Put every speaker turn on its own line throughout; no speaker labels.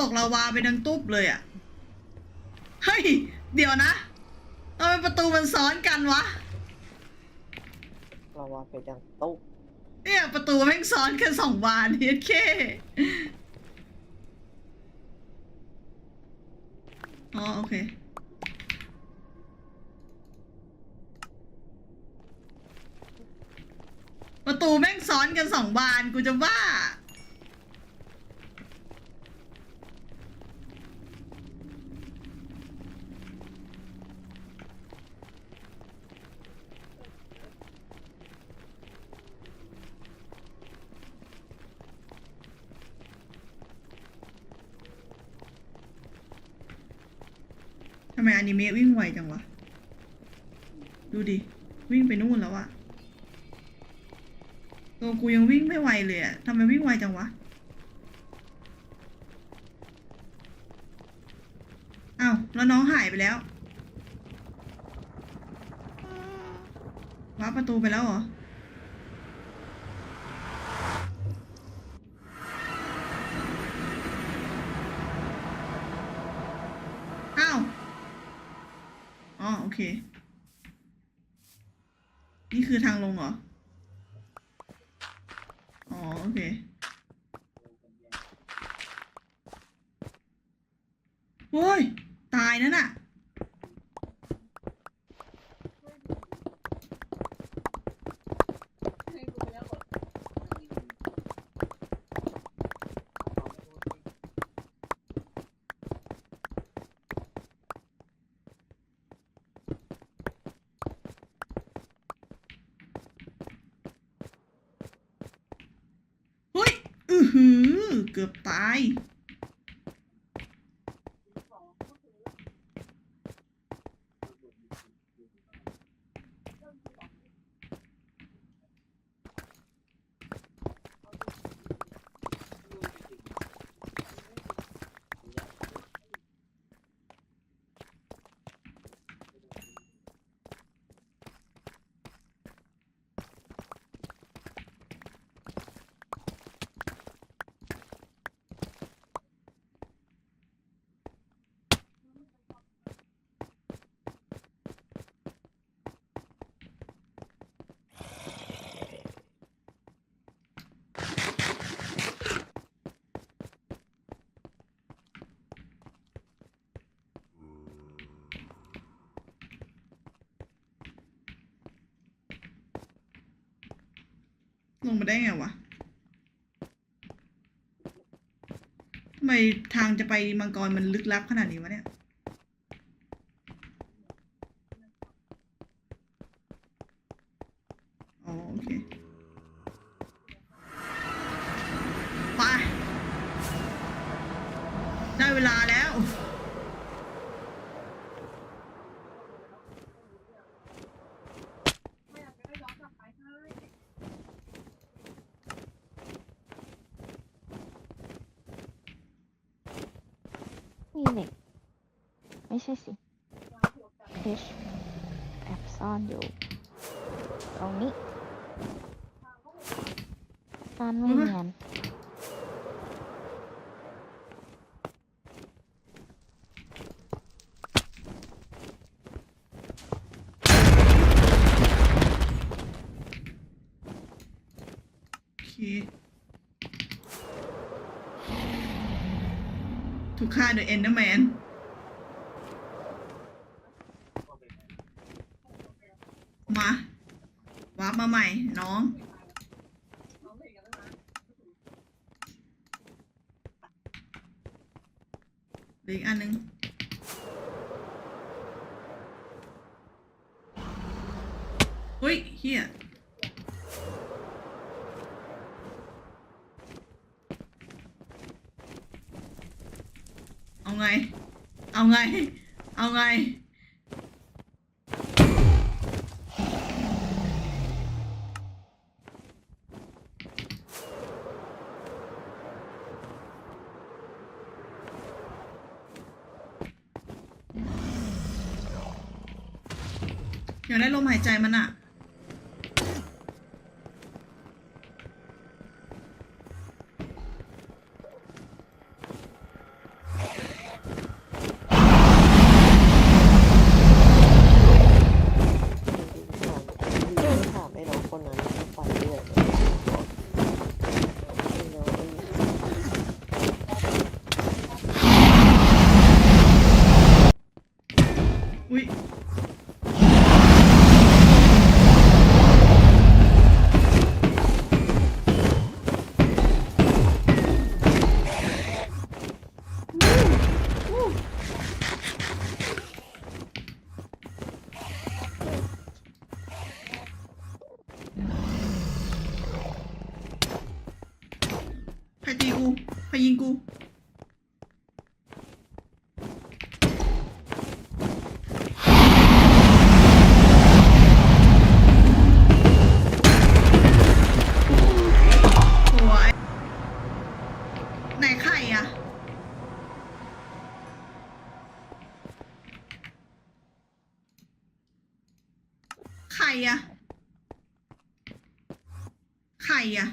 ตกลาวาไปดังตุ๊บเลยอะเฮ้ย เดี๋ยวนะทำไมประตูมันซ้อนกันวะ
เราว่าไปดังตุ๊บ
เนี่ยประตูแม่งซ้อนกันสองบานเฮ้ยเค อ๋อโอเค ประตูแม่งซ้อนกันสองบานกูจะบ้า นิเมะวิ่งไวจังวะ ดูดิ วิ่งไปนู่นแล้วอะตัวกูยังวิ่งไม่ไวเลยอะทำไมวิ่งไวจังวะอ้าวแล้วน้องหายไปแล้วว้าประตูไปแล้วเหรอ อ้าว อ๋อ โอ เค นี่คือทางลงเหรอ อ๋อ โอเค โว้ย ตายนั่นน่ะ เฮ้ย อือหือ เกือบตาย ลงมาได้ไงวะทำไมทางจะไปมังกรมันลึกลับขนาดนี้วะเนี่ย อ๋อ โอเค ไป ได้เวลาแล้ว
มีเหล็กไม่ใช่สิเพชแอบซ่อนอยู่ ตรงนี้ซ่อนไม่เนียน
โอเค ถูก ฆ่าโดยเอนเดอร์แมนมาวาร์ปมาใหม่ น้องเหลืออีกอันนึง เฮ้ยเฮีย เอาไง เอาไง เอาไง อยาได้ลมหายใจมันอะ ใครตีกูใครยิงกู สวยไหนไข่อะไข่อะไข่อะ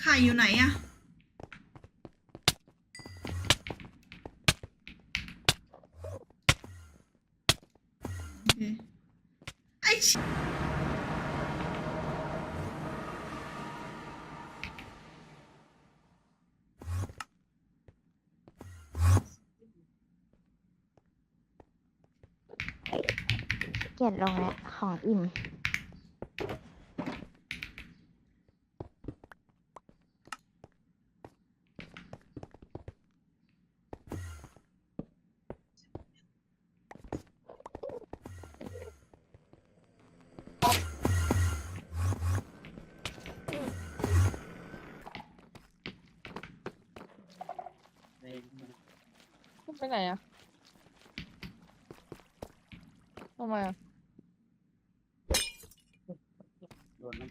ไข่อยู่ไหนอะโอเคไอ้ชิ
เกลียดลงแล้วของอิ่ม
ไปไหนอะทำไมอะ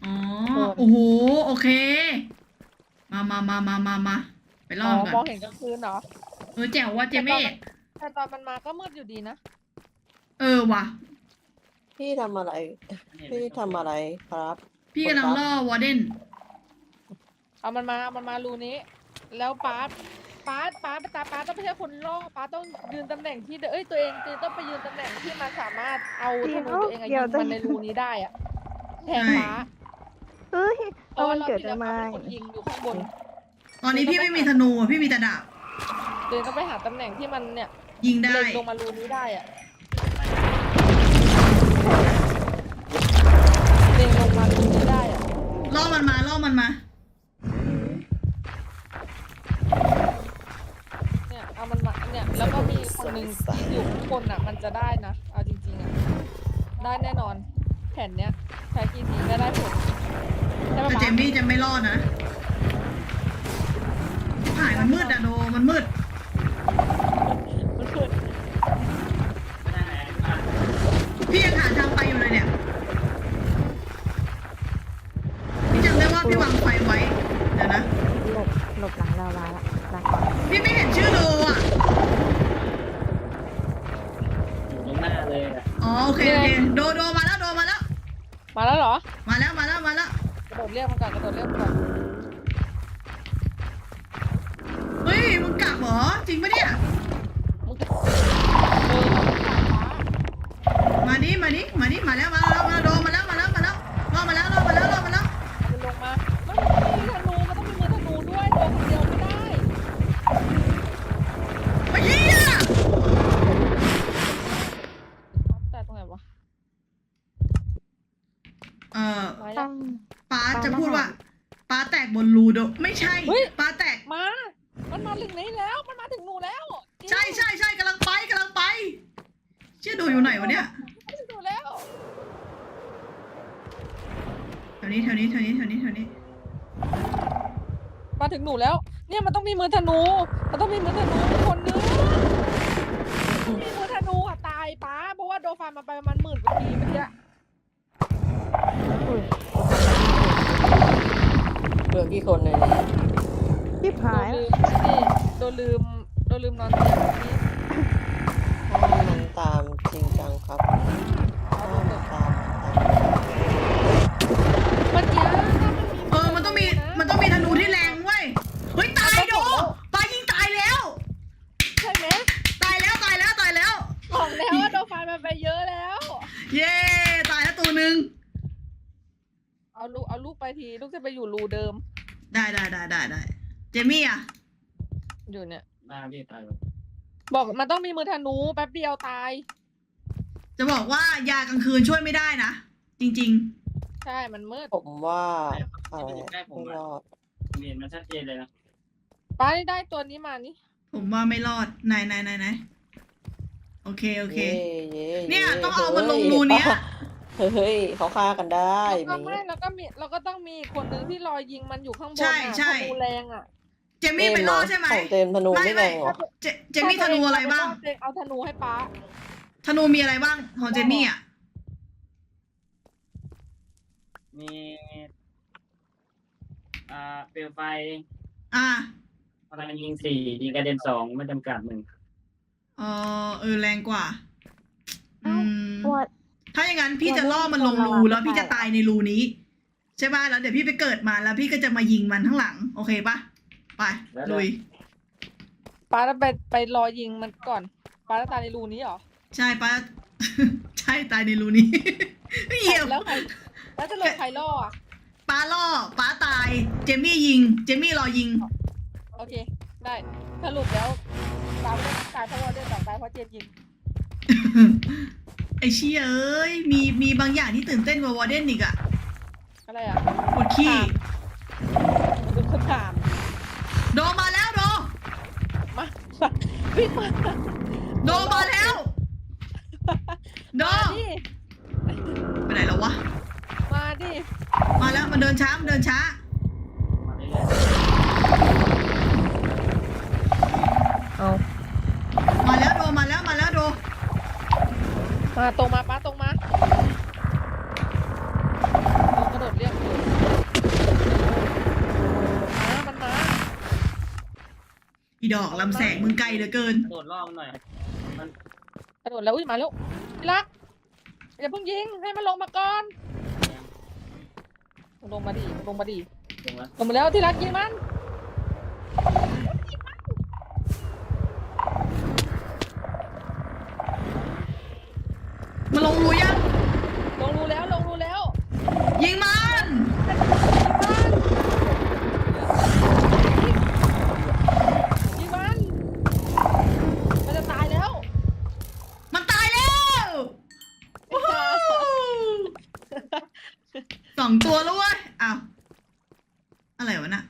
อ๋อ โอ้โห โอเค มามามามามามาไปล
อ๋
อ
อง
กั
มอง
น
เห็นกลางคืนเหรอ
เออแจ๋วว่าเจเม่
แต่ตอนมันมาก็มืดอยู่ดีนะ
เออว่ะ
พี่ทำอะไร พี่ทำอะไรครับ
พี่กำลังล่อวอร์เดน
เอามันมา เอามันมารูนี้ แล้วป้า ร์ตป้าร์ตป้าร์ตป้าร์ตป้าร์ตต้องไม่ใช่คนล่อป้าร์ตต้องยืนตำแหน่งที่เดเอ้ยตัวเองตัวเองต้องไปยืนตำแหน่งที่มันสามารถเอาธนูตัวเองอะ
เดี๋
ยิ
ยว
ง
จะ
มันในรูนี้ได้อะแทนป้าร์ต
เฮ้ย
เพ
เอา
ราะว่า
มัน
เรา
เกิด
ที่
จะ
แล้ว
มา
ป้าร์ตเป็นคนยิงอยู่ข้างบน
ตอนนี้พี่ไม่มีธนูอะพี่มีแต่ดาบ
ตัวเองต้องไปหาตำแหน่งที่มันเนี่ย
ยิงได้
เล็งลงมารูนี้ได้อะเล็งลงมารูนี้ได้อะ
ล่อมันมาล่อมันมา
แล้วก็มีคนหนึ่งที่อยู่ข้างบนอะ มันจะได้นะ เอาจริงๆอะ ได้แน่นอน แผ่นเนี้ยใช้กี่ทีก็ได้ผลใช่ไหม
แต่เจ
ม
มี่จะไม่รอดนะหายมันมืดอะโดมันมืดาแต
ก
บนรูโดไม่ใช่
เฮ้ย
ป้าแตก
มา มันมาถึงนี้แล้ว มันมาถึงหนูแล้วจริง
ใช่ใช่ใช่กำลังไปกำลังไป เชื่อดูอยู่ไหนวะเนี่ย
มาถึงหนูแล้ว
แถวนี้แถวนี้แถวนี้แถวนี้แถวนี้
มาถึงหนูแล้ว เนี่ยมันต้องมีมือธนู มันต้องมีมือธนูคนนึงมีมือธนูอะตายป้าเพราะว่าโดนฟันมาไปประมาณหมื่นกว่าทีเมื่อกี้
อุ้ย
เห ลือกี่คนเนี่ย
ชิบ
โด
หาย
นลืมนี่โดนลืมโดนลืมนอนเตียงเมื่อกี้
ถ้ามันตามจริงจังครับถ้ามันตามตาม
เมื่อกี้
เออมันต้องมีมันต้องมีธนูที่แรงเว้ยเฮ้ยตายโดป้ายิงตายแล้ว
ใช่ไหม
ตายแล้วตายแล้วตายแล้ว
บอกแล้วว่าโดนฟันมาไปเยอะแล้ว
เย้ตายแล้วตัวหนึ่ง
เอาลูกเอาลูกไปทีลูกจะไปอยู่รูเดิม
ได้ได้ได้ได้ได้เจมี่อะ
อยู่เนี่ย
มาพี่ตายเลย
บอกมันต้องมีมือธนูแป๊บเดียวตาย
จะบอกว่ายากลางคืนช่วยไม่ได้นะ จริง
ใช่มันมืด
ผมว่าอะไร
ใกล้ผม
ไม่
อะ
รอด
เห็นมันชัดเจนเลยนะ
ป้าได้ตัวนี้มานี่
ๆ ผมว่าไม่รอดไหนไหนไหนไหนโอเคโอเค
เย่เย่
เนี่ย
ย่
ต้องเอามันลงรูเนี้ย
เฮ้ยเขาฆ่ากันได้
แล้วก็
มี
ไม่ แล้วก็มีเราก็ต้องมีอีกคนนึงที่รอยิงมันอยู่ข้างบน
ใช่
อะ
ใช่
ธนูแรงอะ
เจมี่ไปรอดใช่ไหม
ของเจมส์ธนู
ไม่
ไม่
ไม่
แรงเหรอ
เจเจมี่ธนูอะไรบ้าง
เจเอาธนูให้ป้า
ธนูมีอะไรบ้างของเจมี่อะ
มีอ่าเปลวไฟ
อ่า
พลังยิงสี่ยิงกระเด็นสองไม่จำกัดหนึ่ง
เออเออแรงกว่า อืม
ว่า
ถ้าอย่างนั้นพี่จะล่อมันลงรูแล้วพี่จะตายในรูนี้ ใช่ป่ะแล้วเดี๋ยวพี่ไปเกิดมาแล้วพี่ก็จะมายิงมันข้างหลัง โอเคป่ะไปลุย
ป้าจะไปไปรอยิงมันก่อนป้าจะตายในรูนี้เหรอ
ใช่ป้าใช่ตายในรูนี้เหี้ย
แล้วใครแล้วจะลงใครล่ออะ
ป้าล่อป้าตาย เจมี่ยิง เจมี่รอยิง
โอเค ได้สรุปแล้วป้าไม่ได้ตายเพราะว่าเดินต่อตายเพราะเจนยิง
ไอเชี่ยเอ้ยมีมีบางอย่างที่ตื่นเต้นกว่าวอร์เดนอีกอะ
อะไรอะ
ปวดขี้
มันดูคำถาม
โดมาแล้วโด
มาวิ่งมา
โดมาแล้วโด
มาดิ
ไปไหนแล้ววะ
มาดิ
มาแล้วมันเดินช้ามันเดินช้า
มาเรื่อย
เอา
มา
มาตรงมาป้าตรงมาตรงกระโดดเรียกอยู่มามันมา
อีดอกลำแสงมึงไกลเหลือเกิน
ๆกระโดดล่อมันหน่อยมัน
กระโดดแล้วอุ้ยมาแล้วพี่รักอย่าเพิ่งยิงให้มันลงมาก่อนลงมาดิลงมาดิ
ลงแล้ว
ลงมาแล้วที่รักยิงมัน
มาลงรูยัง
ลงรูแล้วลงรูแล้ว
ยิงมัน
ยิงมันมันจะตายแล้ว
มันตายแล้วโอ้โหสองตัวแล้วเว้ยอ้าวอะไรวะน่ะ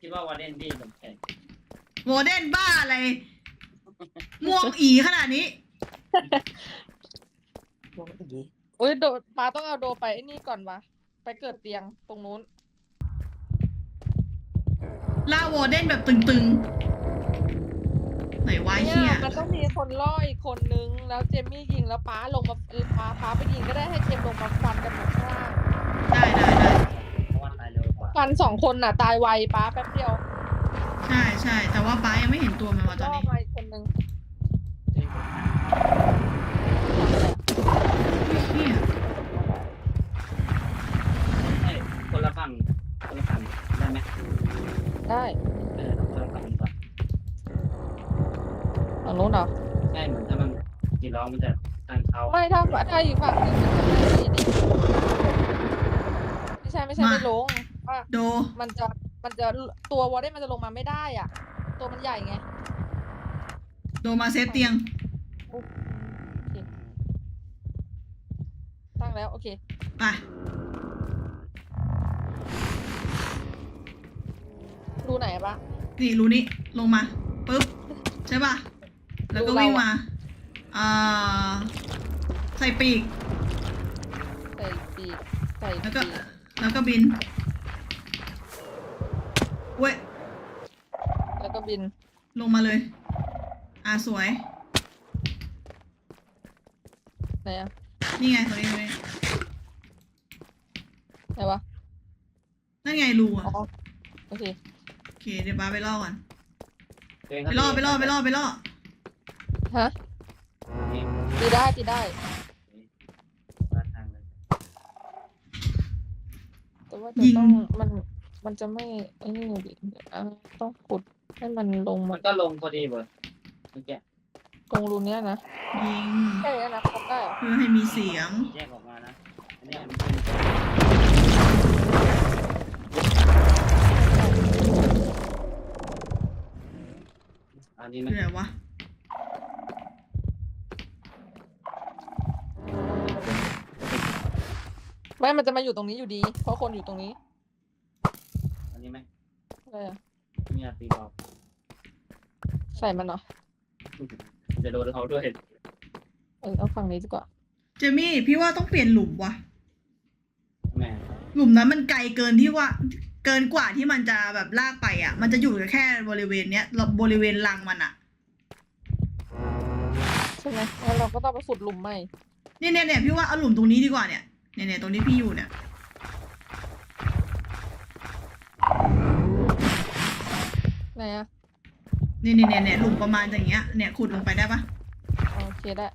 คิดว่าวาเดนพี่ผมแข่ง
วอร์เดนบ้าอะไรม่วงอีขนาดนี้
โอ้ย
โอ้ยโดปาต้องเอาโดไปไอ้นี่ก่อนวะ ไปเกิดเตียงตรงนู้น
ล่าวอร์เดนแบบตึงๆ ไหนวะไอ้
เนี่
เฮีย
ยมันต้องมีคนล่ออีกคนนึง แล้วเจมมี่ยิงแล้วป้าลงมาเออป้าป้าไปยิงก็ได้ให้เจมลงมาฟันกันหมดข้างล่าง
ได้ได้ได้
เพราะว่าตายเร็วกว่า
ฟันสองคนน่ะ ตายไวป้าแป๊บเดียว
ใช่ใช่แต่ว่าป้ายังไม่เห็นตัวมันมาตอน
ล่อ
นี้
มา
ได้เออต้องคนละฝั่งก่อน
ฝั่งนู้นเหรอ
ใช่เหมือนถ้ามันจีร้องมันจะทางเขา
ไม่ถ้าถ้าอีกฝั่งหนึงมันจะไม่ดีดิไม่ใช่ไม่ใช่ไม่ลงว่า
โด
มันจะมันจะตัววอลเดนมันจะลงมาไม่ได้อะ ตัวมันใหญ่ไง
โดมาเซฟเตียง
โอเคตั้งแล้วโอเค
ไป
รูไหนปะ
นี่รูนี้ลงมาปุ๊บใช่ป่ะ แล้วก็
รูเรา
วิ่ง
อะ
มาอ่าใส่ปีก
ใส่ปีกใส่
แล้วก็
ปีก
แล้วก็บินเว้ย
แล้วก็บิน
ลงมาเลย อ่าสวย
ไหนอะ
นี่ไงตรงนี้ตรงนี้
ไหนวะ
นั่นไงรูอะ
อ๋อโอเค
โอ เคเดี๋ยวป้าไปล่อก่อน
ตัวเอง
ไปล่อไปล่อไปล่อไปล่อ
ฮะ
นี่
ตีได้ตีได้
มาทางเลย
แต่ว่าจะต้องมันมันจะไม่ไอ้นี่ดิอะต้องขุดให้มันลง
มั
มาน
ก็ลงพอดีเบิร์ดเมื่อกี้
ตรงรูเนี้ยนะ
ยิง
ใช่แล้วนะทำได้เหรอ
เพื่อให้มีเสียง
แยกออกมานะอันนี้มันเป็น นี้ไหม
อยู่ไหนวะ
ไม่มันจะมาอยู่ตรงนี้อยู่ดี เพราะคนอยู่ตรงนี้
อันนี้ไหม
อะไรอะ
เนี่ยตีบอก
ใส่มันเหรอ
จะโดนเขาด้วย
เออเอาฝั่งนี้ดีกว่า
เจมี่พี่ว่าต้องเปลี่ยนหลุมวะ
แม่
หลุมนั้นมันไกลเกินที่ว่า เกินกว่าที่มันจะแบบลากไปอะ มันจะอยู่แค่บริเวณเนี้ยบริเวณรังมันอะ
ใช่ไหมแล้วเราก็ต้องไปขุดหลุมใหม่
เนี่ยเนี่ยเนี่ยพี่ว่าเอาหลุมตรงนี้ดีกว่าเนี่ยเนี่ยเนี่ยตรงที่พี่อยู่เนี่ย
ไหนอะ
เนี่ยเนี่ยเนี่ยเนี่ยหลุมประมาณอย่างเงี้ยเนี่ยขุดลงไปได้ปะ
โอเคได้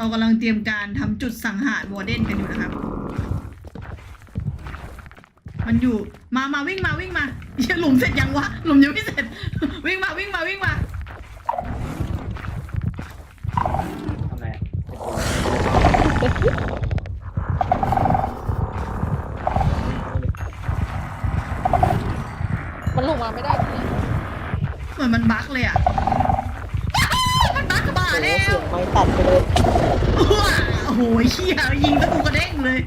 เรากำลังเตรียมการทำจุดสังหารวอร์เดนกันอยู่นะครับ มันอยู่มามาวิ่งมาวิ่งมาเหี้ยหลุมเสร็จยังวะหลุมยังไม่เสร็จ วิ่งมาวิ่งมาวิ่งมา
ทำไมอะ
มันลงมาไม่ได้ทีนี้
เหมือนมันบั๊กเลยอะ มันบั๊กกับบ้า
โอ้โห
แล้ว
เสียงไม้ตัดไปเลย
ว้าโอ้โหเชี่ยยิงตะกูกระเด้งเลย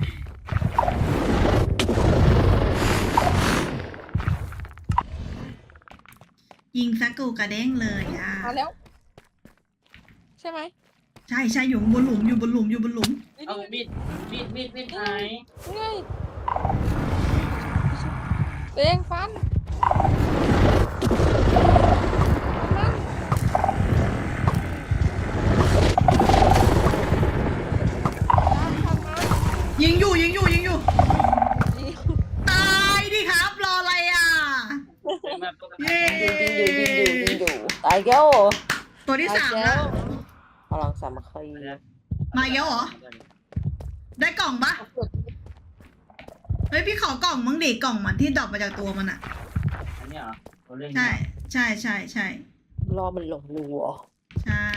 ยิงซะกูกระเด้งเลยอะ
มาแล้ว ใช่ไหม
ใช่ใช่อยู่บนหลุมอยู่บนหลุมอยู่บนหลุม
นี่
เอา
นี่
มีดมีดมีดมีดหาย
นี่ไงเต็งฟัน
ยิงอยู่ยิงอยู่ยิงอยู่
ยิง
ตายดิครับ รออะไรอะ
เป็นแบบตัวกระ
เย้
ยิงอยู่ยิงอยู่ยิงอยู่ตายแก้ว
ตัวที่สาม
แล้
แล้วว
พลังสามัคคี
มาอีกแล้วเหรอ ได้กล่องปะเฮ้ยพี่ขอกล่องมั้งดิกล่องมันที่ดรอปมาจากตัวมันอะ
อันนี้เหรอเขาเล่น
ใช่ใช่ใช่ใช่
รอมันหลงรูเหรอ
ใช่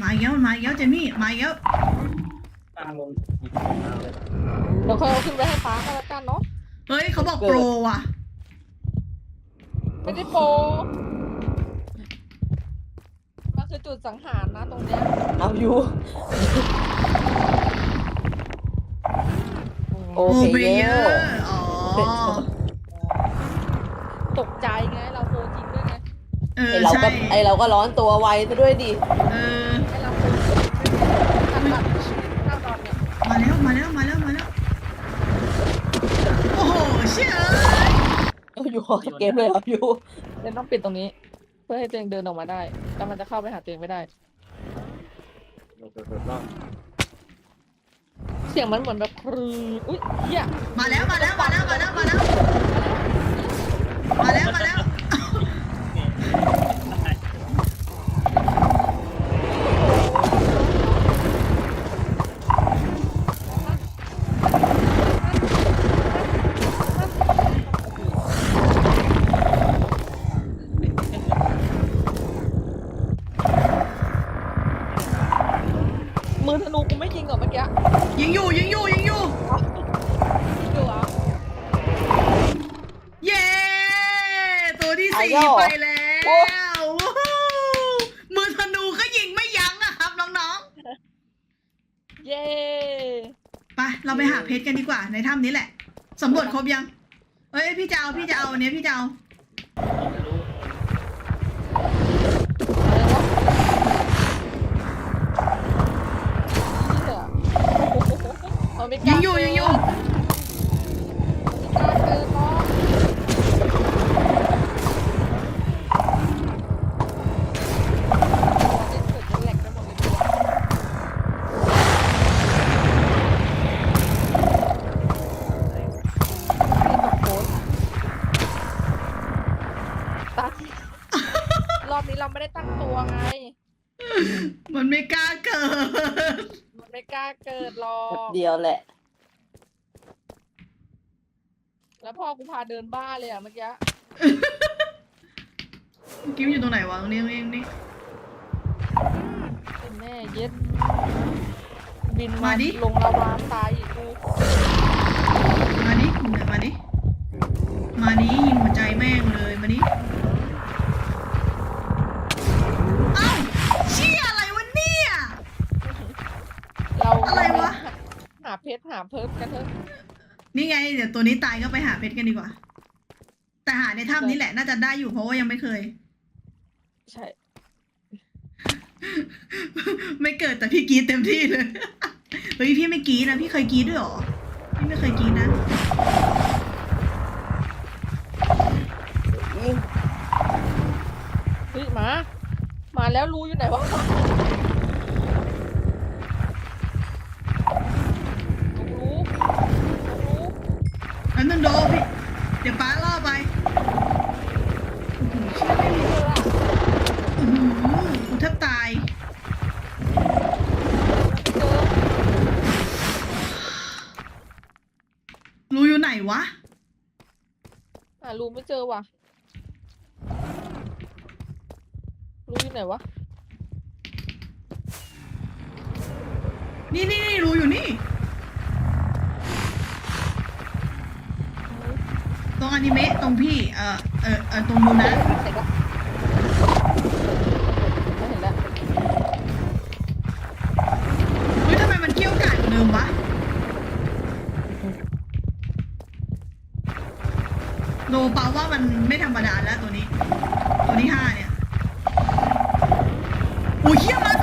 มาอีกแล้วมาอีกแล้วเจมี่มาอี กแล้ว
ตั้งลง
เดี๋ยวค่อยเอาขึ้นไปให้ฟ้าก็แล้วกันเนาะ
เฮ้ยเขาบอกโปรว่ะ
ไม่ได้โปรมันคือจุดสังหารนะตรงเนี้ย
เอาอยู่โอ
โปร
เค
เบเย
เย
อ
อ
ร์อ๋อ
ตกใจไงเราโปรจริงด้วยไง
เออ
ไอเรา
ใช่
ก็ไอเราก็ร้อนตัวไวซะด้วยดิ
เออ มาแล้วมาแล้วมาแล้วมาแล้วโอ้โหเชี่ยเอ้ย
เอาอยู่ออกจากเกมเลยเอาอยู่
เดนต้องปิดตรงนี้ เพื่อให้ตัวเองเดินออกมาได้แล้วมันจะเข้าไปหาตัวเองไม่ได้
เปิดเปิดรอบ
เสียงมันเหมือนแบบครื้นอุ้ยเหี้ย
มาแล้วมาแล้วมาแล้วมาแล้วมาแล้วมาแล้วมาแล้ว
อเมื่อกี้
ยิงอยู่ยิงอยู่ยิงอยู่
ยิงอยู่เหรอะ
เย้ตัวที่สี่
ไอดอล
ไปแล้ววู้ฮู้มือธนูก็ยิงไม่ยั้งอะครับน้อง
เย้
ๆไปเราไปหาเพชรกันดีกว่าในถ้ำนี้แหละสำรวจครบยังเอ้ยพี่จะเอาพี่จะเอาอันเนี้ยพี่จะเอา
ไร
วะเหี้ยมันไม่ก
ยิ
ล้าง
อยู่ยิงอยู่
เดินบ้า
เล
ย
อะเมื่อกี้
กิ๊มอยู่ตรงไหนวะตรงนี้ตรงนี้ตรงนี้
เป็นแม่เย็ด บิน
มา
มา
ดิ
ลงลาวาตายอีกกู
มาดิมึงอะมาดิมาดิยิงหัวใจแม่งเลยมาดิเอ้าเชี่ยอะไรวะเนี่ย
เรา
อะไรวะ
หาเพชรหาเพิร์ฟกันเถอะ
นี่ไง เดี๋ยวตัวนี้ตายก็ไปหาเพชรกันดีกว่า แต่หาในถ้ำนี้แหละน่าจะได้อยู่เพราะว่ายังไม่เคย
ใช่
ไม่เกิดแต่พี่กรีดเต็มที่เลยเฮ้ยพี่ไม่กรีดนะพี่เคยกรีดด้วยเหรอพี่ไม่เคยกรีดนะ
ยิง
เฮ้ยมา มาแล้วรู้อยู่ไหนวะ
แล้วนึงโดพี่ เดี๋ยวป้าล่อไปโอ้โหกูแทบตาย
เจอ
รู้อยู่ไหนวะ
หารู้ไม่เจอว่ะรู้อยู่ไหนวะ
นี่นี่นี่รู้อยู่นี่ ตรงอนิเมะตรงพี่ เออเออเออตรงดูนะ
เห็นปะไม่เห็นแล้ว
เฮ้ยทำไมมันเกี้ยวกาดกว่าเดิมวะโลเปาว่ามันไม่ธรรมดาแล้วตัวนี้ ตัวที่ห้าเนี่ยโอ้ยเฮียมา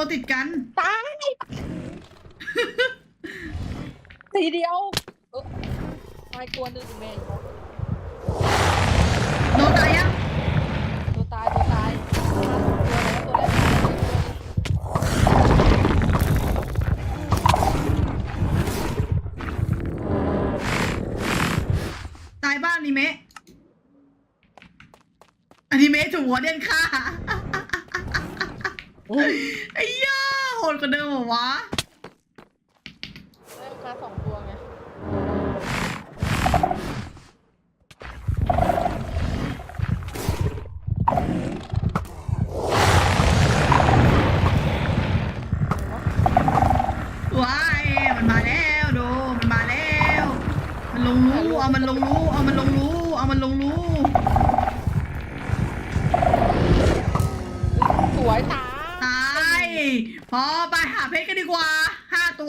ตัวติดกัน
ตายทีเดียวเออตายตัวหนึ่งแม่ง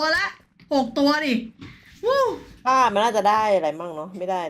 ตัวละหกตัวดิวู้
ป้ามันน่าจะได้อะไรมั่งเนาะไม่ได้